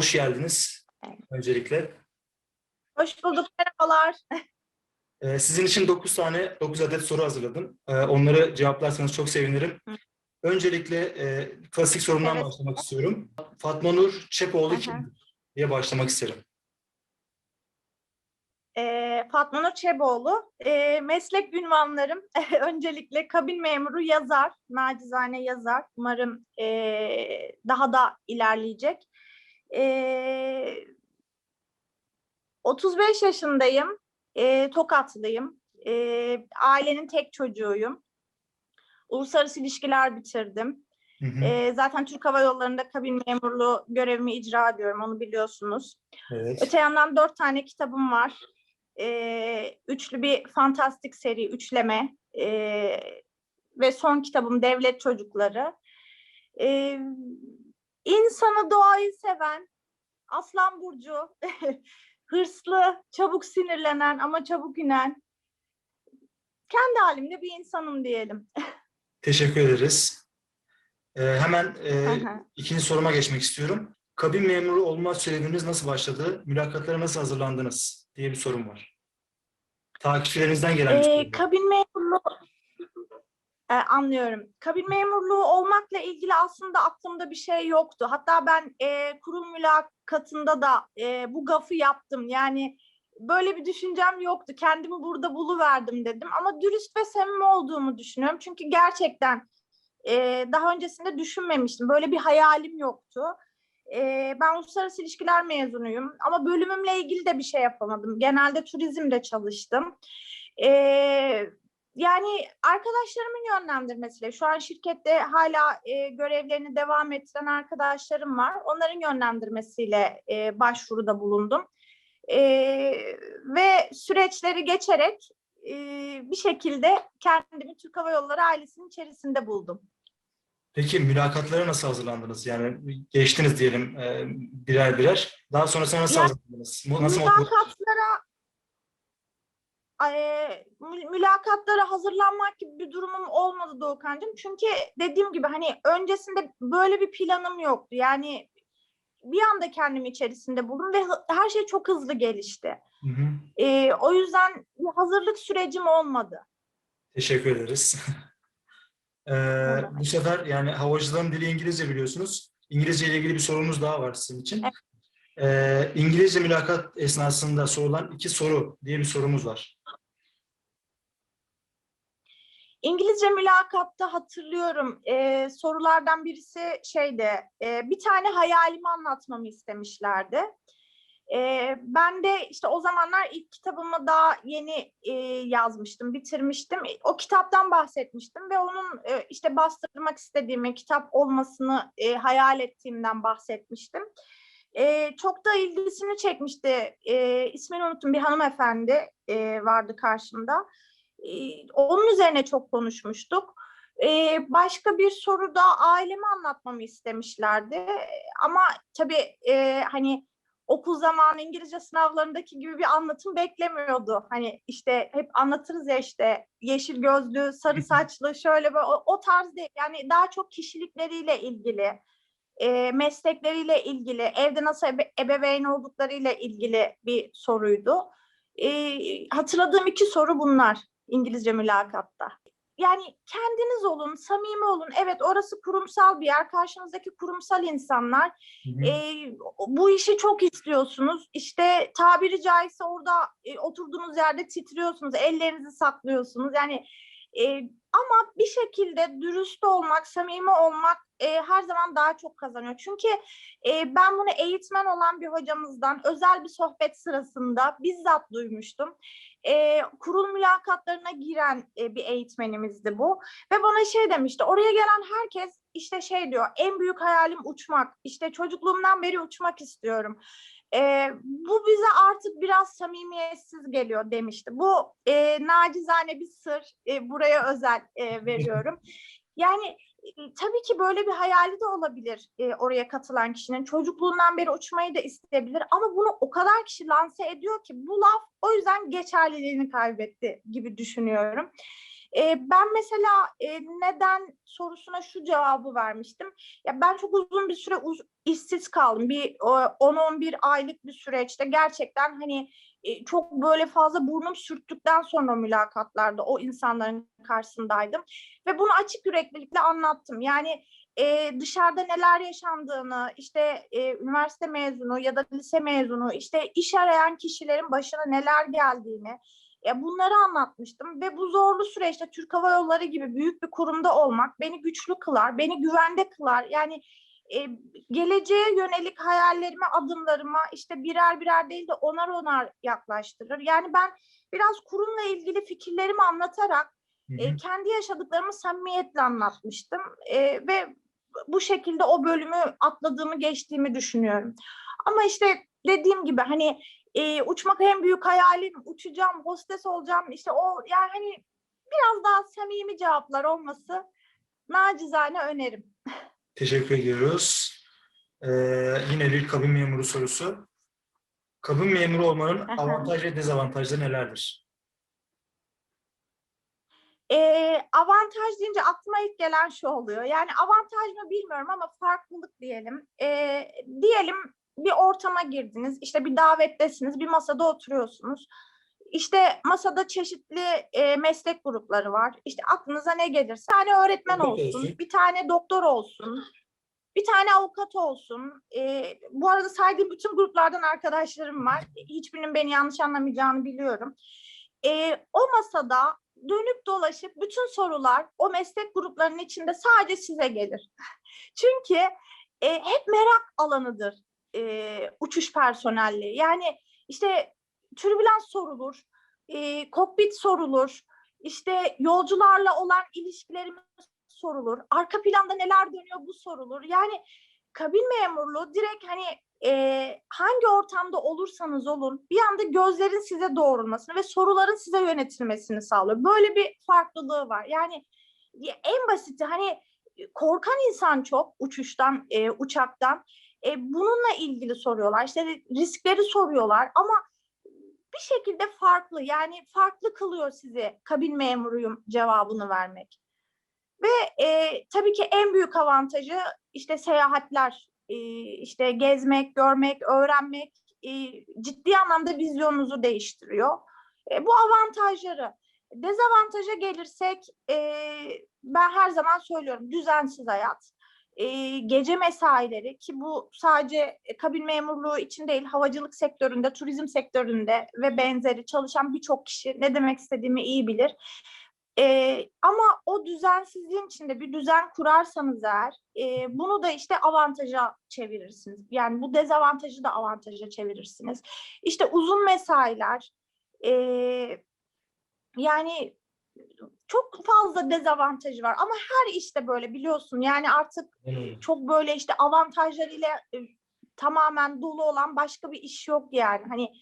hoş geldiniz öncelikle. Hoş bulduk, merhabalar. Ee, sizin için 9 tane, 9 adet soru hazırladım. Ee, onları cevaplarsanız çok sevinirim. Hı. Öncelikle e, klasik sorumdan Evet. başlamak istiyorum. Fatma Nur Çepoğlu kimdir diye başlamak isterim. Ee, Fatma Nur Çeboğlu. Ee, meslek ünvanlarım öncelikle kabin memuru yazar, nacizane yazar. Umarım ee, daha da ilerleyecek. Ee, 35 yaşındayım, ee, Tokatlıyım. Ee, ailenin tek çocuğuyum. Uluslararası ilişkiler bitirdim. Hı hı. Ee, zaten Türk Hava Yolları'nda kabin memurluğu görevimi icra ediyorum, onu biliyorsunuz. Evet. Öte yandan dört tane kitabım var. Ee, üçlü bir fantastik seri, üçleme. Ee, ve son kitabım Devlet Çocukları. Ee, insanı, doğayı seven, Aslan Burcu, hırslı, çabuk sinirlenen ama çabuk inen, kendi halimde bir insanım diyelim. Teşekkür ederiz. Ee, hemen e, ikinci soruma geçmek istiyorum. Kabin memuru olma süreciniz nasıl başladı? Mülakatlara nasıl hazırlandınız diye bir sorum var. Takipçilerinizden gelen bir Ee, soru. bu. kabin memurluğu Ee, anlıyorum. Kabin memurluğu olmakla ilgili aslında aklımda bir şey yoktu. Hatta ben e, kurum mülakatında da e, bu gafı yaptım. Yani böyle bir düşüncem yoktu. Kendimi burada buluverdim dedim. Ama dürüst ve samimi olduğumu düşünüyorum. Çünkü gerçekten e, daha öncesinde düşünmemiştim. Böyle bir hayalim yoktu. E, ben uluslararası ilişkiler mezunuyum. Ama bölümümle ilgili de bir şey yapamadım. Genelde turizmde çalıştım. E, yani arkadaşlarımın yönlendirmesiyle şu an şirkette hala e, görevlerini devam ettiren arkadaşlarım var. Onların yönlendirmesiyle e, başvuruda bulundum. E, ve süreçleri geçerek e, bir şekilde kendimi Türk Hava Yolları ailesinin içerisinde buldum. Peki mülakatlara nasıl hazırlandınız? Yani geçtiniz diyelim e, birer birer. Daha sonrasında nasıl Ya- hazırlandınız? Nasıl Mülakatlara e, mü- mülakatlara hazırlanmak gibi bir durumum olmadı Doğukan'cığım. Çünkü dediğim gibi hani öncesinde böyle bir planım yoktu. Yani bir anda kendimi içerisinde buldum ve her şey çok hızlı gelişti. Hı hı. E, o yüzden bir hazırlık sürecim olmadı. Teşekkür ederiz. Ee, bu sefer yani havacılığın dili İngilizce biliyorsunuz. İngilizce ile ilgili bir sorumuz daha var sizin için. Ee, İngilizce mülakat esnasında sorulan iki soru diye bir sorumuz var. İngilizce mülakatta hatırlıyorum e, sorulardan birisi şeydi e, bir tane hayalimi anlatmamı istemişlerdi. E, ben de işte o zamanlar ilk kitabımı daha yeni e, yazmıştım, bitirmiştim. O kitaptan bahsetmiştim ve onun e, işte bastırmak istediğimi, kitap olmasını e, hayal ettiğimden bahsetmiştim. E, çok da ilgisini çekmişti. E, ismini unuttum bir hanımefendi e, vardı karşımda. Ee, onun üzerine çok konuşmuştuk. Ee, başka bir soruda ailemi anlatmamı istemişlerdi. Ama tabii e, hani okul zamanı İngilizce sınavlarındaki gibi bir anlatım beklemiyordu. Hani işte hep anlatırız ya işte yeşil gözlü, sarı saçlı şöyle böyle o, o tarz değil. Yani daha çok kişilikleriyle ilgili, e, meslekleriyle ilgili, evde nasıl ebe- ebeveyn olduklarıyla ilgili bir soruydu. E, hatırladığım iki soru bunlar. İngilizce mülakatta. Yani kendiniz olun, samimi olun. Evet orası kurumsal bir yer. Karşınızdaki kurumsal insanlar. Hı hı. E, bu işi çok istiyorsunuz. İşte tabiri caizse orada e, oturduğunuz yerde titriyorsunuz. Ellerinizi saklıyorsunuz. Yani e, ama bir şekilde dürüst olmak, samimi olmak e, her zaman daha çok kazanıyor. Çünkü e, ben bunu eğitmen olan bir hocamızdan özel bir sohbet sırasında bizzat duymuştum e, kurul mülakatlarına giren e, bir eğitmenimizdi bu. Ve bana şey demişti, oraya gelen herkes işte şey diyor, en büyük hayalim uçmak. İşte çocukluğumdan beri uçmak istiyorum. E, bu bize artık biraz samimiyetsiz geliyor demişti. Bu e, nacizane bir sır, e, buraya özel e, veriyorum. Yani tabii ki böyle bir hayali de olabilir e, oraya katılan kişinin. Çocukluğundan beri uçmayı da isteyebilir ama bunu o kadar kişi lanse ediyor ki bu laf o yüzden geçerliliğini kaybetti gibi düşünüyorum. E, ben mesela e, neden sorusuna şu cevabı vermiştim. Ya ben çok uzun bir süre uz- işsiz kaldım. Bir o, 10-11 aylık bir süreçte gerçekten hani e, çok böyle fazla burnum sürttükten sonra mülakatlarda o insanların karşısındaydım ve bunu açık yüreklilikle anlattım. Yani e, dışarıda neler yaşandığını, işte e, üniversite mezunu ya da lise mezunu, işte iş arayan kişilerin başına neler geldiğini, ya bunları anlatmıştım ve bu zorlu süreçte Türk Hava Yolları gibi büyük bir kurumda olmak beni güçlü kılar, beni güvende kılar. Yani e, geleceğe yönelik hayallerime, adımlarıma işte birer birer değil de onar onar yaklaştırır. Yani ben biraz kurumla ilgili fikirlerimi anlatarak e, kendi yaşadıklarımı samimiyetle anlatmıştım E, ve bu şekilde o bölümü atladığımı geçtiğimi düşünüyorum. Ama işte dediğim gibi hani e, uçmak en büyük hayalim, uçacağım, hostes olacağım işte o yani hani biraz daha samimi cevaplar olması nacizane önerim. Teşekkür ediyoruz. Ee, yine bir kabin memuru sorusu. Kabin memuru olmanın Aha. avantaj ve dezavantajları nelerdir? Ee, avantaj deyince aklıma ilk gelen şu oluyor. Yani avantaj mı bilmiyorum ama farklılık diyelim. Ee, diyelim bir ortama girdiniz, işte bir davettesiniz, bir masada oturuyorsunuz. İşte masada çeşitli e, meslek grupları var. İşte aklınıza ne gelirse. Bir tane öğretmen olsun, bir tane doktor olsun, bir tane avukat olsun. Ee, bu arada saydığım bütün gruplardan arkadaşlarım var. Hiçbirinin beni yanlış anlamayacağını biliyorum. Ee, o masada dönüp dolaşıp bütün sorular o meslek gruplarının içinde sadece size gelir. Çünkü e, hep merak alanıdır e, uçuş personelliği. Yani işte türbülans sorulur, e, kokpit sorulur, işte yolcularla olan ilişkilerimiz sorulur, arka planda neler dönüyor bu sorulur. Yani kabin memurluğu direkt hani e, hangi ortamda olursanız olun bir anda gözlerin size doğrulmasını ve soruların size yönetilmesini sağlıyor. Böyle bir farklılığı var. Yani ya en basiti hani korkan insan çok uçuştan, e, uçaktan. E, bununla ilgili soruyorlar. İşte riskleri soruyorlar ama bir şekilde farklı yani farklı kılıyor sizi kabin memuruyum cevabını vermek. Ve e, tabii ki en büyük avantajı işte seyahatler, e, işte gezmek, görmek, öğrenmek e, ciddi anlamda vizyonunuzu değiştiriyor. E, bu avantajları. Dezavantaja gelirsek e, ben her zaman söylüyorum düzensiz hayat. E, gece mesaileri ki bu sadece kabin memurluğu için değil havacılık sektöründe, turizm sektöründe ve benzeri çalışan birçok kişi ne demek istediğimi iyi bilir. Ee, ama o düzensizliğin içinde bir düzen kurarsanız eğer e, bunu da işte avantaja çevirirsiniz. Yani bu dezavantajı da avantaja çevirirsiniz. İşte uzun mesailer e, yani çok fazla dezavantajı var ama her işte böyle biliyorsun yani artık Evet. çok böyle işte avantajlarıyla e, tamamen dolu olan başka bir iş yok yani. Hani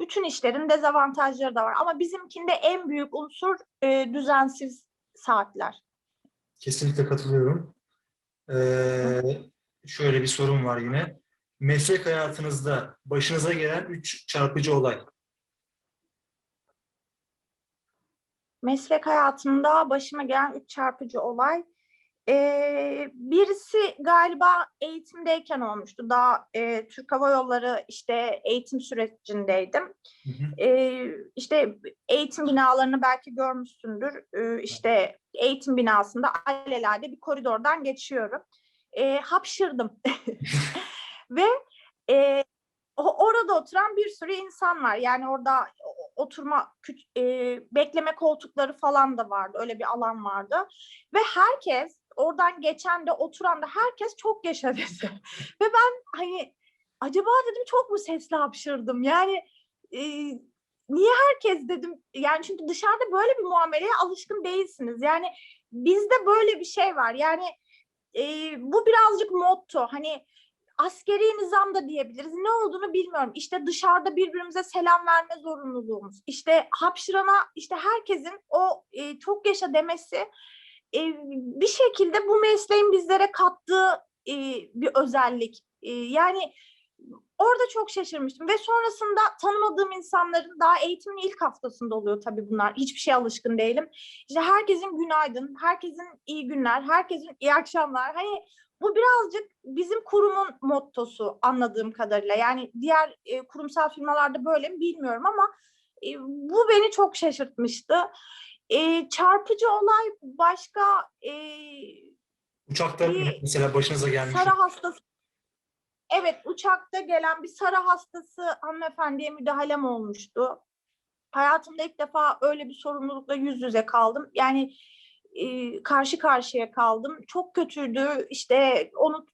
bütün işlerin dezavantajları da var ama bizimkinde en büyük unsur e, düzensiz saatler. Kesinlikle katılıyorum. Ee, şöyle bir sorum var yine. Meslek hayatınızda başınıza gelen üç çarpıcı olay. Meslek hayatımda başıma gelen üç çarpıcı olay. Ee, birisi galiba eğitimdeyken olmuştu. Daha e, Türk Hava Yolları işte eğitim sürecindeydim. Hı hı. Ee, işte eğitim binalarını belki görmüşsündür. Ee, işte eğitim binasında alelade bir koridordan geçiyorum. Ee, hapşırdım. Ve e, orada oturan bir sürü insan var. Yani orada oturma, e, bekleme koltukları falan da vardı. Öyle bir alan vardı. Ve herkes oradan geçen de oturan da herkes çok yaşa dedi. Ve ben hani acaba dedim çok mu sesli hapşırdım? Yani e, niye herkes dedim yani çünkü dışarıda böyle bir muameleye alışkın değilsiniz. Yani bizde böyle bir şey var. Yani e, bu birazcık motto. Hani askeri nizam da diyebiliriz. Ne olduğunu bilmiyorum. İşte dışarıda birbirimize selam verme zorunluluğumuz. İşte hapşırana işte herkesin o e, çok yaşa demesi e, bir şekilde bu mesleğin bizlere kattığı e, bir özellik. E, yani orada çok şaşırmıştım ve sonrasında tanımadığım insanların daha eğitimin ilk haftasında oluyor tabii bunlar. Hiçbir şeye alışkın değilim. İşte herkesin günaydın, herkesin iyi günler, herkesin iyi akşamlar. Hani bu birazcık bizim kurumun mottosu anladığım kadarıyla. Yani diğer e, kurumsal firmalarda böyle mi bilmiyorum ama e, bu beni çok şaşırtmıştı. E, çarpıcı olay başka e, Uçakta Bir mesela başınıza gelmiş. Sarı hastası. Evet, uçakta gelen bir sarı hastası hanımefendiye müdahalem olmuştu. Hayatımda ilk defa öyle bir sorumlulukla yüz yüze kaldım. Yani karşı karşıya kaldım. Çok kötüydü. İşte onu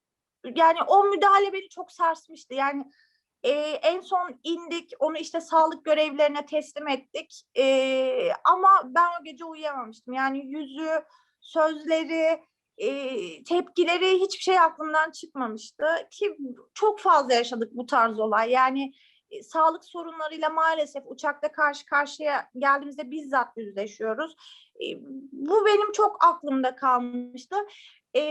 yani o müdahale beni çok sarsmıştı. Yani e, en son indik, onu işte sağlık görevlilerine teslim ettik. E, ama ben o gece uyuyamamıştım. Yani yüzü, sözleri, e, tepkileri hiçbir şey aklımdan çıkmamıştı ki çok fazla yaşadık bu tarz olay. Yani sağlık sorunlarıyla maalesef uçakta karşı karşıya geldiğimizde bizzat yüzleşiyoruz. E, bu benim çok aklımda kalmıştı. E,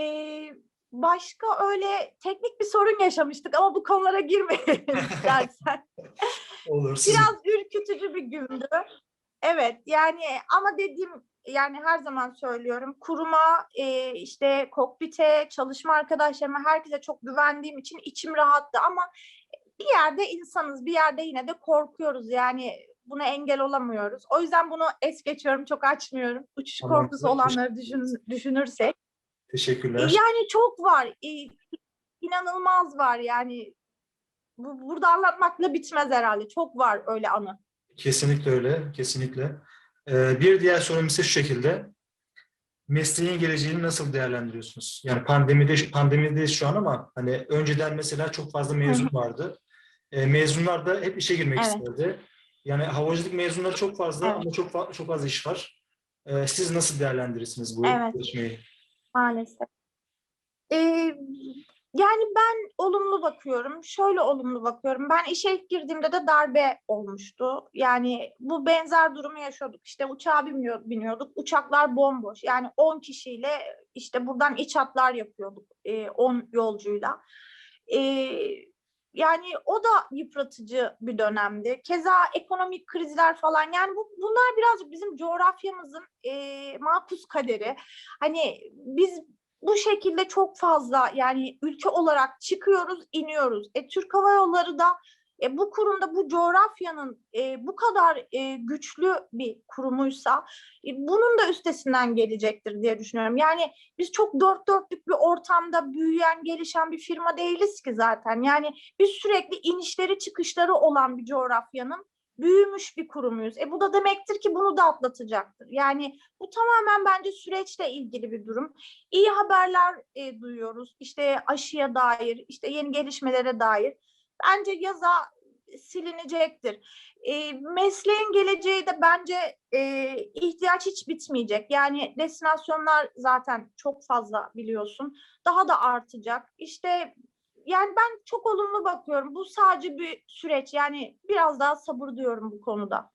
başka öyle teknik bir sorun yaşamıştık ama bu konulara girmeyelim istersen. Biraz ürkütücü bir gündü. Evet yani ama dediğim yani her zaman söylüyorum kuruma e, işte kokpite çalışma arkadaşlarıma herkese çok güvendiğim için içim rahattı ama bir yerde insanız bir yerde yine de korkuyoruz yani buna engel olamıyoruz. O yüzden bunu es geçiyorum çok açmıyorum. Uçuş Tamam, korkusu olanları düşün, düşünürsek. Teşekkürler. Yani çok var. e, inanılmaz var yani. Bu, burada anlatmakla bitmez herhalde. Çok var öyle anı. Kesinlikle öyle, kesinlikle. Ee, bir diğer sorum ise şu şekilde. Mesleğin geleceğini nasıl değerlendiriyorsunuz? Yani pandemide pandemideyiz şu an ama hani önceden mesela çok fazla mezun vardı. Ee, mezunlar da hep işe girmek Evet. isterdi. Yani havacılık mezunları çok fazla Evet. ama çok fa- çok az iş var. Ee, siz nasıl değerlendirirsiniz bu Evet. gelişmeyi? Maalesef. Ee, yani ben olumlu bakıyorum. Şöyle olumlu bakıyorum. Ben işe ilk girdiğimde de darbe olmuştu. Yani bu benzer durumu yaşıyorduk. İşte uçağa biniyor- biniyorduk. Uçaklar bomboş. Yani 10 kişiyle işte buradan iç hatlar yapıyorduk. e, 10 yolcuyla. Yani o da yıpratıcı bir dönemdi. Keza ekonomik krizler falan. Yani bu, bunlar birazcık bizim coğrafyamızın e, makus kaderi. Hani biz bu şekilde çok fazla yani ülke olarak çıkıyoruz, iniyoruz. E, Türk Hava Yolları da e, bu kurumda bu coğrafyanın e, bu kadar e, güçlü bir kurumuysa e, bunun da üstesinden gelecektir diye düşünüyorum. Yani biz çok dört dörtlük bir ortamda büyüyen, gelişen bir firma değiliz ki zaten. Yani biz sürekli inişleri çıkışları olan bir coğrafyanın büyümüş bir kurumuyuz. E bu da demektir ki bunu da atlatacaktır. Yani bu tamamen bence süreçle ilgili bir durum. İyi haberler e, duyuyoruz. İşte aşıya dair, işte yeni gelişmelere dair. Bence yaza silinecektir. E, mesleğin geleceği de bence e, ihtiyaç hiç bitmeyecek. Yani destinasyonlar zaten çok fazla biliyorsun. Daha da artacak. İşte yani ben çok olumlu bakıyorum. Bu sadece bir süreç. Yani biraz daha sabır diyorum bu konuda.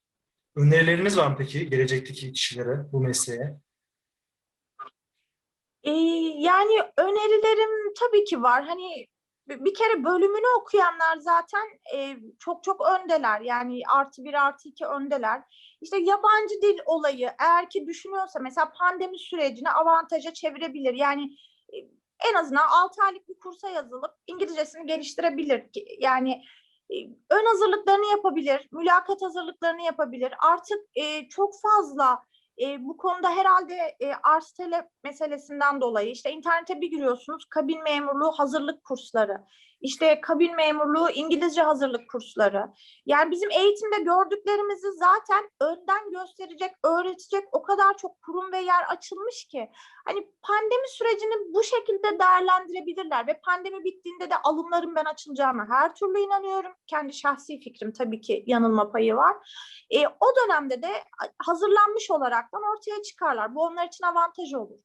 Önerileriniz var mı peki gelecekteki kişilere bu mesleğe? Ee, yani önerilerim tabii ki var. Hani bi- bir kere bölümünü okuyanlar zaten e, çok çok öndeler. Yani artı bir artı iki öndeler. İşte yabancı dil olayı eğer ki düşünüyorsa mesela pandemi sürecini avantaja çevirebilir. Yani e, en azından 6 aylık bir kursa yazılıp İngilizcesini geliştirebilir. Yani e, ön hazırlıklarını yapabilir, mülakat hazırlıklarını yapabilir. Artık e, çok fazla e, bu konuda herhalde e, arz talep meselesinden dolayı işte internete bir giriyorsunuz kabin memurluğu hazırlık kursları, işte kabin memurluğu İngilizce hazırlık kursları. Yani bizim eğitimde gördüklerimizi zaten önden gösterecek, öğretecek o kadar çok kurum ve yer açılmış ki. Hani pandemi sürecini bu şekilde değerlendirebilirler ve pandemi bittiğinde de alımların ben açılacağına her türlü inanıyorum. Kendi şahsi fikrim tabii ki yanılma payı var. E, o dönemde de hazırlanmış olaraktan ortaya çıkarlar. Bu onlar için avantaj olur.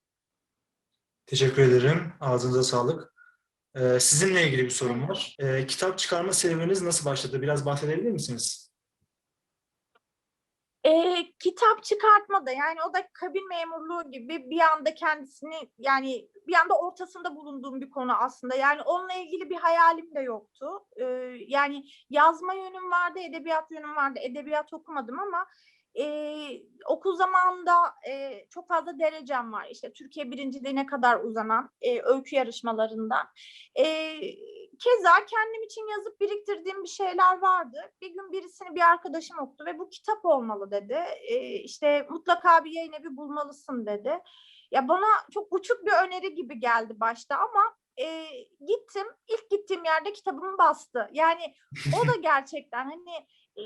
Teşekkür ederim. Ağzınıza sağlık. Ee, sizinle ilgili bir sorum var. Ee, kitap çıkarma serüveniniz nasıl başladı? Biraz bahsedebilir misiniz? E, kitap çıkartmada yani o da kabin memurluğu gibi bir anda kendisini yani bir anda ortasında bulunduğum bir konu aslında. Yani onunla ilgili bir hayalim de yoktu. E, yani yazma yönüm vardı, edebiyat yönüm vardı. Edebiyat okumadım ama e, okul zamanında e, çok fazla derecem var. İşte Türkiye birinciliğine kadar uzanan e, öykü yarışmalarından. E, keza kendim için yazıp biriktirdiğim bir şeyler vardı. Bir gün birisini bir arkadaşım okudu ve bu kitap olmalı dedi. E, işte mutlaka bir yayın evi bulmalısın dedi. Ya bana çok uçuk bir öneri gibi geldi başta ama e, gittim. ilk gittiğim yerde kitabımı bastı. Yani o da gerçekten hani e,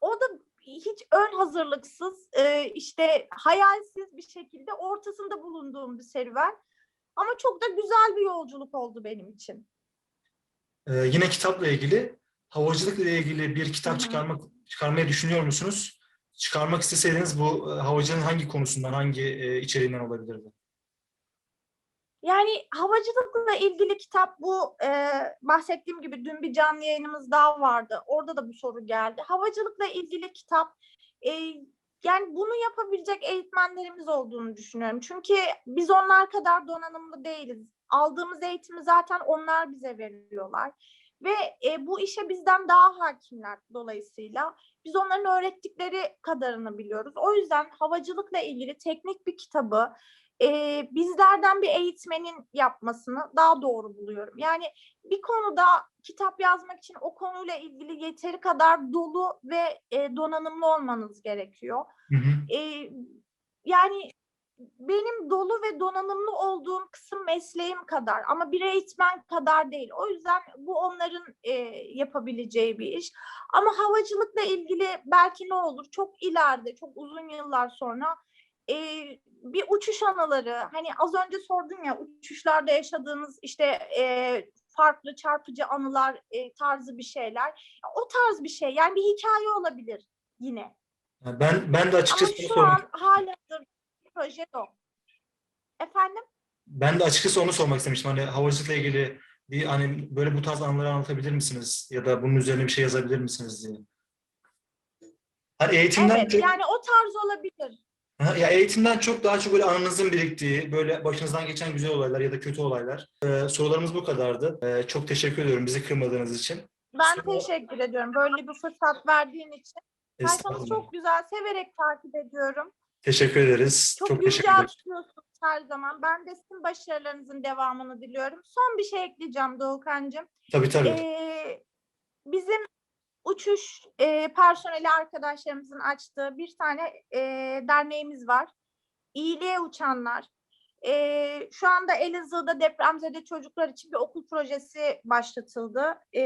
o da hiç ön hazırlıksız e, işte hayalsiz bir şekilde ortasında bulunduğum bir serüven. Ama çok da güzel bir yolculuk oldu benim için. Ee, yine kitapla ilgili, havacılıkla ilgili bir kitap Hı hı. çıkarmak çıkarmayı düşünüyor musunuz? Çıkarmak isteseydiniz bu havacılığın hangi konusundan, hangi e, içeriğinden olabilirdi? Yani havacılıkla ilgili kitap bu e, bahsettiğim gibi dün bir canlı yayınımız daha vardı. Orada da bu soru geldi. Havacılıkla ilgili kitap e, yani bunu yapabilecek eğitmenlerimiz olduğunu düşünüyorum. Çünkü biz onlar kadar donanımlı değiliz. Aldığımız eğitimi zaten onlar bize veriyorlar. Ve e, bu işe bizden daha hakimler dolayısıyla. Biz onların öğrettikleri kadarını biliyoruz. O yüzden havacılıkla ilgili teknik bir kitabı e, bizlerden bir eğitmenin yapmasını daha doğru buluyorum. Yani bir konuda kitap yazmak için o konuyla ilgili yeteri kadar dolu ve e, donanımlı olmanız gerekiyor. Hı hı. E, yani benim dolu ve donanımlı olduğum kısım mesleğim kadar ama bir eğitmen kadar değil. O yüzden bu onların e, yapabileceği bir iş. Ama havacılıkla ilgili belki ne olur çok ileride, çok uzun yıllar sonra e, bir uçuş anıları. Hani az önce sordun ya uçuşlarda yaşadığınız işte e, farklı çarpıcı anılar e, tarzı bir şeyler. O tarz bir şey. Yani bir hikaye olabilir yine. Ben ben de Ama açıkçası onu şu sormak, an hala proje yok. Efendim? ben de açıkçası onu sormak istemiştim. Hani havacılıkla ilgili bir hani böyle bu tarz anıları anlatabilir misiniz? Ya da bunun üzerine bir şey yazabilir misiniz diye. Hani eğitimden Evet çok, yani o tarz olabilir. Ya eğitimden çok daha çok böyle anınızın biriktiği, böyle başınızdan geçen güzel olaylar ya da kötü olaylar. Ee, sorularımız bu kadardı. Ee, çok teşekkür ediyorum bizi kırmadığınız için. Ben Sonra- teşekkür ediyorum böyle bir fırsat verdiğin için. Sayfanı çok güzel, severek takip ediyorum. Teşekkür ederiz. Çok, Çok, teşekkür tutuyorsunuz her zaman. Ben de sizin başarılarınızın devamını diliyorum. Son bir şey ekleyeceğim Doğukan'cığım. Tabii tabii. Ee, bizim uçuş e, personeli arkadaşlarımızın açtığı bir tane e, derneğimiz var. İyiliğe uçanlar. E, şu anda Elazığ'da depremzede çocuklar için bir okul projesi başlatıldı. E,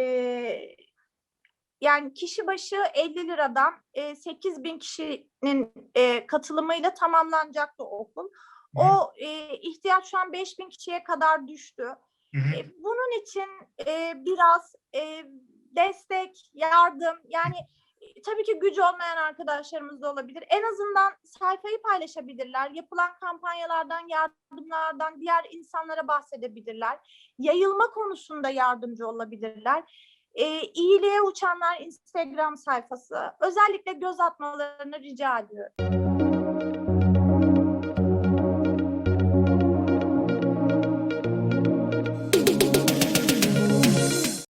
yani kişi başı 50 liradan e, 8 bin kişinin e, katılımıyla tamamlanacaktı okul. Hı. O e, ihtiyaç şu an 5 bin kişiye kadar düştü. Hı hı. E, Bunun için e, biraz e, destek, yardım yani e, tabii ki gücü olmayan arkadaşlarımız da olabilir. En azından sayfayı paylaşabilirler. Yapılan kampanyalardan, yardımlardan diğer insanlara bahsedebilirler. Yayılma konusunda yardımcı olabilirler. E, iyiliğe uçanlar Instagram sayfası. Özellikle göz atmalarını rica ediyorum.